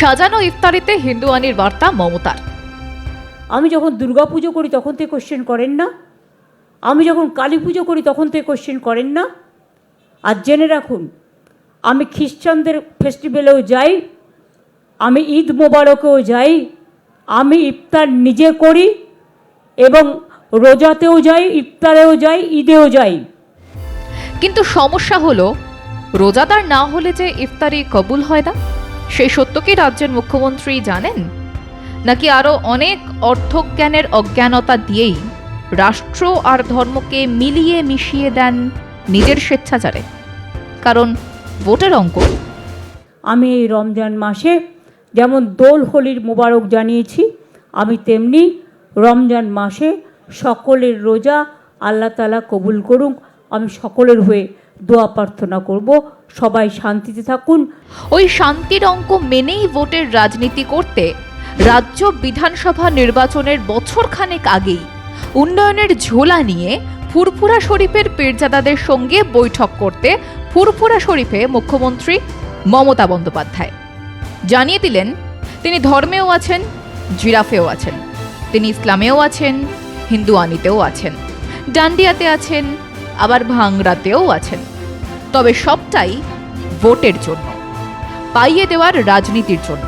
সাজানো ইফতারিতে হিন্দুয়ানির বার্তা মমতার। আমি যখন দুর্গা পুজো করি তখন তো কোশ্চেন করেন না। আমি যখন কালী পুজো করি তখন তো কোশ্চেন করেন না। আর জেনে রাখুন আমি খ্রিস্টানদের ফেস্টিভ্যালেও যাই আমি ঈদ মোবারকেও যাই আমি ইফতার নিজে করি এবং রোজাতেও যাই ইফতারেও যাই ঈদেও যাই। কিন্তু সমস্যা হলো রোজাদার না হলে যে ইফতারি কবুল হয় না? সেই সত্য কি রাজ্যের মুখ্যমন্ত্রী জানেন? নাকি আরও অনেক অর্থজ্ঞানের অজ্ঞানতা দিয়েই রাষ্ট্র আর ধর্মকে মিলিয়ে মিশিয়ে দেন নিজের স্বেচ্ছাচারে? কারণ ভোটের অঙ্ক। আমি এই রমজান মাসে যেমন দোল, হোলির মোবারক জানিয়েছি, আমি তেমনি রমজান মাসে সকলের রোজা আল্লাহ তালা কবুল করুক, আমি সকলের হয়ে দোয়া প্রার্থনা করব। সবাই শান্তিতে থাকুন। ওই শান্তির অঙ্ক মেনেই ভোটের রাজনীতি করতে রাজ্য বিধানসভা নির্বাচনের বছরখানেক আগেই উন্নয়নের ঝোলা নিয়ে ফুরফুরা শরীফের পীরজাদাদের সঙ্গে বৈঠক করতে ফুরফুরা শরীফে মুখ্যমন্ত্রী মমতা বন্দ্যোপাধ্যায়। জানিয়ে দিলেন, তিনি ধর্মেও আছেন, জিরাফেও আছেন। তিনি ইসলামেও আছেন, হিন্দুয়ানিতেও আছেন। ডান্ডিয়াতে আছেন, আবার ভাংরাতেও আছেন। তবে সবটাই ভোটের জন্য, পাইয়ে দেওয়ার রাজনীতির জন্য।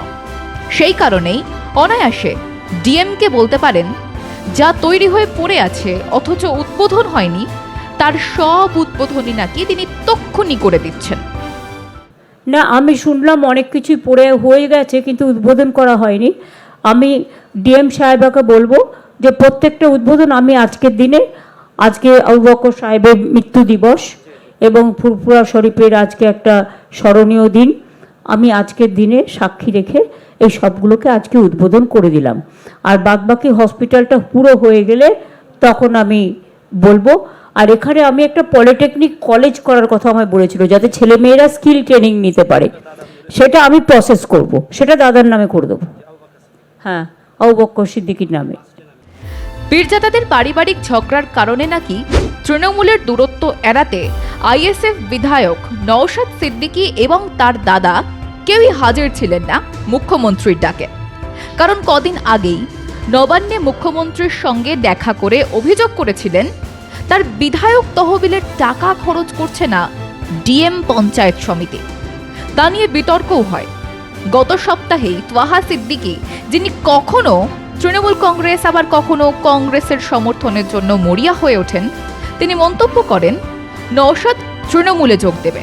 সেই কারণেই অনায়াসে ডিএমকে বলতে পারেন, যা তৈরি হয়ে পড়ে আছে, অথচ উদ্বোধন হয়নি, তার সব উদ্বোধনই নাকি তিনি তক্ষুনি করে দিচ্ছেন। না, আমি শুনলাম অনেক কিছুই পড়ে হয়ে গেছে, কিন্তু উদ্বোধন করা হয়নি। আমি ডিএম সাহেবাকে বলব যে প্রত্যেকটা উদ্বোধন আমি আজকের দিনে, আজকে আবু সাহেবের মৃত্যু দিবস এবং ফুরফুরা শরীফের আজকে একটা স্মরণীয় দিন। আমি আজকের দিনে সাক্ষী রেখে এই সবগুলোকে আজকে উদ্বোধন করে দিলাম। আর বাদবাকি হসপিটালটা পুরো হয়ে গেলে তখন আমি বলব, আর এখানে আমি একটা পলিটেকনিক কলেজ করার কথা আমায় বলেছিল, যাতে ছেলেমেয়েরা স্কিল ট্রেনিং নিতে পারে। সেটা আমি প্রসেস করব, সেটা দাদার নামে করে দেবো। হ্যাঁ অবক্কর সিদ্দিকির নামে। পীরজাদাদের পারিবারিক ঝগড়ার কারণে নাকি তৃণমূলের দূরত্ব এড়াতে আইএসএফ বিধায়ক নওশাদ সিদ্দিকী এবং তার দাদা কেউই হাজির ছিলেন না মুখ্যমন্ত্রীর ডাকে। কারণ কদিন আগেই নবান্নে মুখ্যমন্ত্রীর সঙ্গে দেখা করে অভিযোগ করেছিলেন, তার বিধায়ক তহবিলের টাকা খরচ করছে না ডিএম পঞ্চায়েত সমিতি। তা নিয়ে বিতর্কও হয়। গত সপ্তাহেই তোয়াহা সিদ্দিকী, যিনি কখনো তৃণমূল কংগ্রেস আবার কখনো কংগ্রেসের সমর্থনের জন্য মরিয়া হয়ে ওঠেন। তিনি মন্তব্য করেন নওশাদ তৃণমূলে যোগ দেবে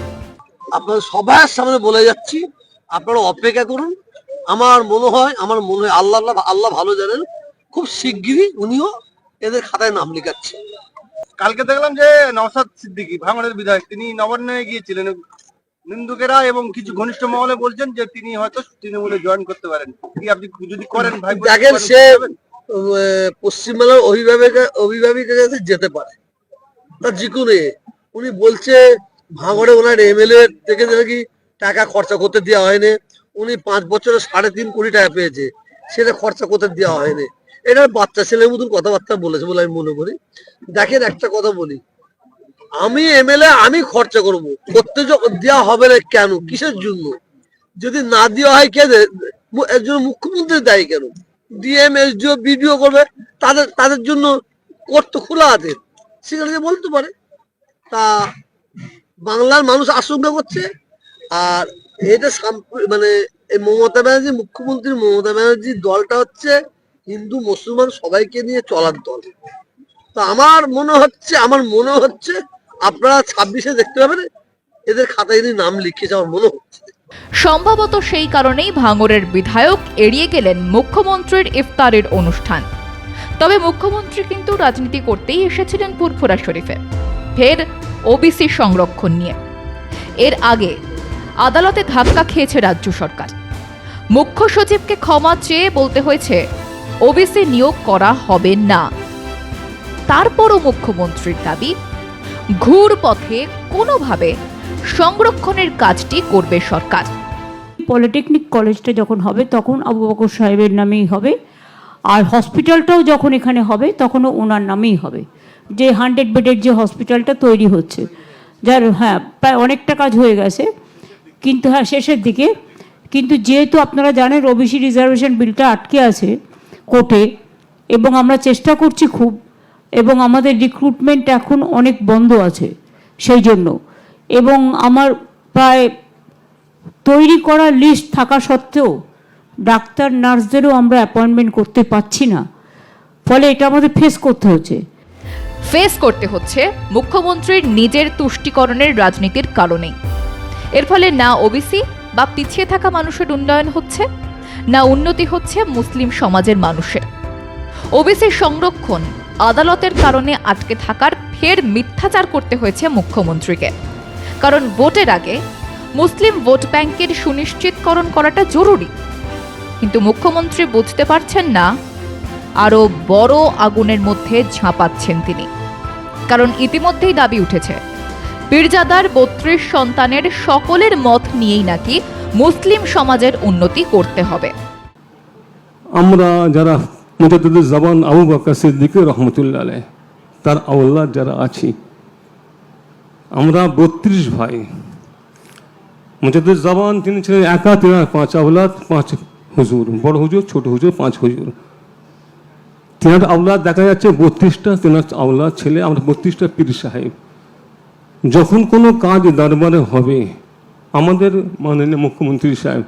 আপনাদের সবার সামনে বলে যাচ্ছি আপনারা অপেক্ষা করুন। আমার মনে হয় আমার মনে হয় আল্লাহ আল্লাহ- আল্লাহ ভালো জানেন খুব শিগগিরই উনিও এদের খাতায় নাম লিখাচ্ছে। কালকে দেখলাম যে নওশাদ সিদ্দিকী ভাঙড়ের বিধায়ক তিনি নবান্নে গিয়েছিলেন। নিন্দুকেরা এবং কিছু ঘনিষ্ঠ মহলে বলছেন যে তিনি হয়তো তৃণমূলে জয়েন করতে পারেন। কি আপনি যদি করেন ভাই দেখেন সে পশ্চিমবাংলার অভিভাবক অভিভাবিকের কাছে যেতে পারে। তার যে কোনো। উনি বলছে ভাঙড়ে ওনার এমএলএ থেকে নাকি টাকা খরচা করতে দেওয়া হয়নি। উনি পাঁচ বছরে সাড়ে তিন কোটি টাকা পেয়েছে সেটা খরচা করতে দেওয়া হয়নি। এটা বাচ্চা ছেলের মতন কথাবার্তা বলেছে বলে আমি মনে করি। দেখেন একটা কথা বলি আমি এমএলএ, আমি খরচা করব। করতে দেওয়া হবে না কেন? কিসের জন্য? যদি না দেওয়া হয় কে এর মুখ্যমন্ত্রী দায়ী কেন? ডিএম, এসডিও, বিডিও করবে, তাদের তাদের জন্য কোর্ট তো খোলা আছে। সেখানে বলতে পারে। তা বাংলার মানুষ আশঙ্কা করছে। আর এটা মানে এই মমতা ব্যানার্জি, মুখ্যমন্ত্রী মমতা ব্যানার্জির দলটা হচ্ছে হিন্দু, মুসলমান সবাইকে নিয়ে চলার দল। তো আমার মনে হচ্ছে, আমার মনে হচ্ছে আপনারা ছাব্বিশে দেখতে পাবেন, এদের খাতায় এদের নাম লিখিয়েছে আমার মনে হচ্ছে। সম্ভবত সেই কারণেই ভাঙরের বিধায়ক এড়িয়ে গেলেন মুখ্যমন্ত্রীর ইফতারের অনুষ্ঠান। তবে মুখ্যমন্ত্রী কিন্তু রাজনীতি করতেই এসেছিলেন ফুরফুরা শরীফে। ফের ওবিসি সংরক্ষণ নিয়ে। এর আগে আদালতে ধাক্কা খেয়েছে রাজ্য সরকার। মুখ্য সচিবকে ক্ষমা চেয়ে বলতে হয়েছে ওবিসি নিয়োগ করা হবে না। তারপরও মুখ্যমন্ত্রীর দাবি ঘুর পথে কোনোভাবে সংরক্ষণের কাজটি করবে সরকার। পলিটেকনিক কলেজটা যখন হবে, তখন আবু বকর সাহেবের নামেই হবে। আর হসপিটালটাও যখন এখানে হবে, তখনও ওনার নামেই হবে। যে হান্ড্রেড বেডের যে হসপিটালটা তৈরি হচ্ছে, যার হ্যাঁ প্রায় অনেকটা কাজ হয়ে গেছে। কিন্তু হ্যাঁ শেষের দিকে। কিন্তু যেহেতু আপনারা জানেন, ওবিসি রিজার্ভেশন বিলটা আটকে আছে কোর্টে, এবং আমরা চেষ্টা করছি খুব এবং আমাদের রিক্রুটমেন্ট এখন অনেক বন্ধ আছে, সেই জন্য। এবং আমার প্রায় তৈরি করা লিস্ট থাকা সত্ত্বেও ডাক্তার, নার্সদেরও আমরা অ্যাপয়েন্টমেন্ট করতে পারছি না। ফলে এটা আমাদের ফেস করতে হচ্ছে। ফেস করতে হচ্ছে মুখ্যমন্ত্রীর নিজের তুষ্টিকরণের রাজনীতির কারণে এর ফলে না ওবিসি বা পিছিয়ে থাকা মানুষের উন্নয়ন হচ্ছে, না উন্নতি হচ্ছে মুসলিম সমাজের মানুষের। ওবিসি সংরক্ষণ আদালতের কারণে আটকে থাকার ফের মিথ্যাচার করতে হয়েছে মুখ্যমন্ত্রীকে। কারণ ভোটের আগে মুসলিম ভোট ব্যাংকের সুনিশ্চিতকরণ করাটা জরুরি। কিন্তু মুখ্যমন্ত্রী বুঝতে পারছেন না, আরও বড় আগুনের মধ্যে ঝাঁপাচ্ছেন তিনি। কারণ ইতিমধ্যেই দাবি উঠেছে, পীরজাদার বত্রিশ সন্তানের সকলের মত নিয়েই নাকি মুসলিম সমাজের উন্নতি করতে হবে। আমরা যারা মুজাদ্দুদ জাবান আবু বকর সিদ্দিক রহমতুল্লাহ আলাইহ। তার আউল্লাদ যারা আছি, আমরা বত্রিশ ভাই। মুজাদ্দুদ জাবান তিনি ছিলেন একা, তিনার পাঁচ আউলাদ, পাঁচ হুজুর, বড় হুজুর, ছোট হুজুর, পাঁচ হুজুর। তিনার আউলাদ দেখা যাচ্ছে বত্রিশটা, তিনার আউলাদ ছেলে, আমরা বত্রিশটা পীর সাহেব। যখন কোনো কাজ দরবারে হবে, আমাদের মাননীয় মুখ্যমন্ত্রী সাহেব,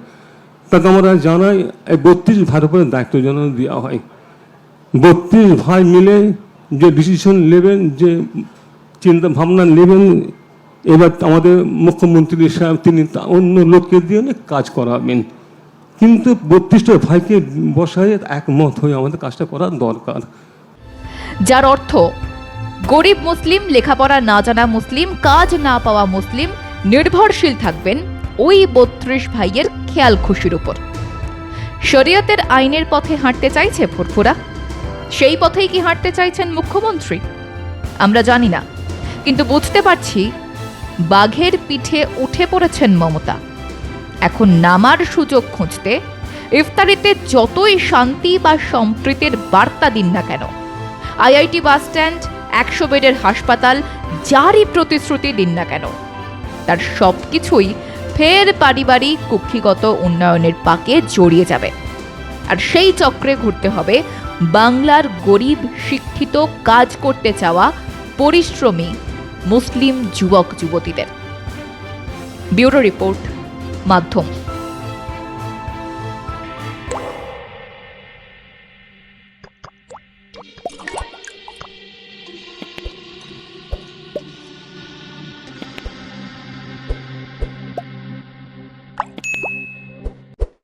তাকে আমরা জানাই, এই বত্রিশ উপরে দায়িত্ব যেন দেওয়া হয়। বত্রিশ ভাই মিলে যে ডিসিশন নেবেন, যে চিন্তা ভাবনা নেবেন, এবার আমাদের মুখ্যমন্ত্রী সাহেব, তিনি অন্য লোককে দিয়ে অনেক কাজ করাবেন। কিন্তু বত্রিশটা ভাইকে বসায় একমত হয়ে আমাদের কাজটা করা দরকার। যার অর্থ, গরিব মুসলিম, লেখাপড়া না জানা মুসলিম, কাজ না পাওয়া মুসলিম, নির্ভরশীল থাকবেন ওই বত্রিশ ভাইয়ের খেয়াল খুশির উপর। শরীয়তের আইনের পথে হাঁটতে চাইছে ফুরফুরা। সেই পথেই কি হাঁটতে চাইছেন মুখ্যমন্ত্রী? আমরা জানি না। কিন্তু বুঝতে পারছি বাঘের পিঠে উঠে পড়েছেন মমতা। এখন নামার সুযোগ খুঁজতে ইফতারিতে যতই শান্তি বা সম্প্রীতির বার্তা দিন না কেন, আইআইটি বাস স্ট্যান্ড একশো বেডের হাসপাতাল, যারই প্রতিশ্রুতি দিন না কেন, তার সব কিছুই ফের পারিবারিক কুক্ষিগত উন্নয়নের পাকে জড়িয়ে যাবে। আর সেই চক্রে ঘুরতে হবে। বাংলার গরিব, শিক্ষিত, কাজ করতে চাওয়া, পরিশ্রমী, মুসলিম যুবক যুবতীদের ব্যুরো রিপোর্ট, মাধ্যম।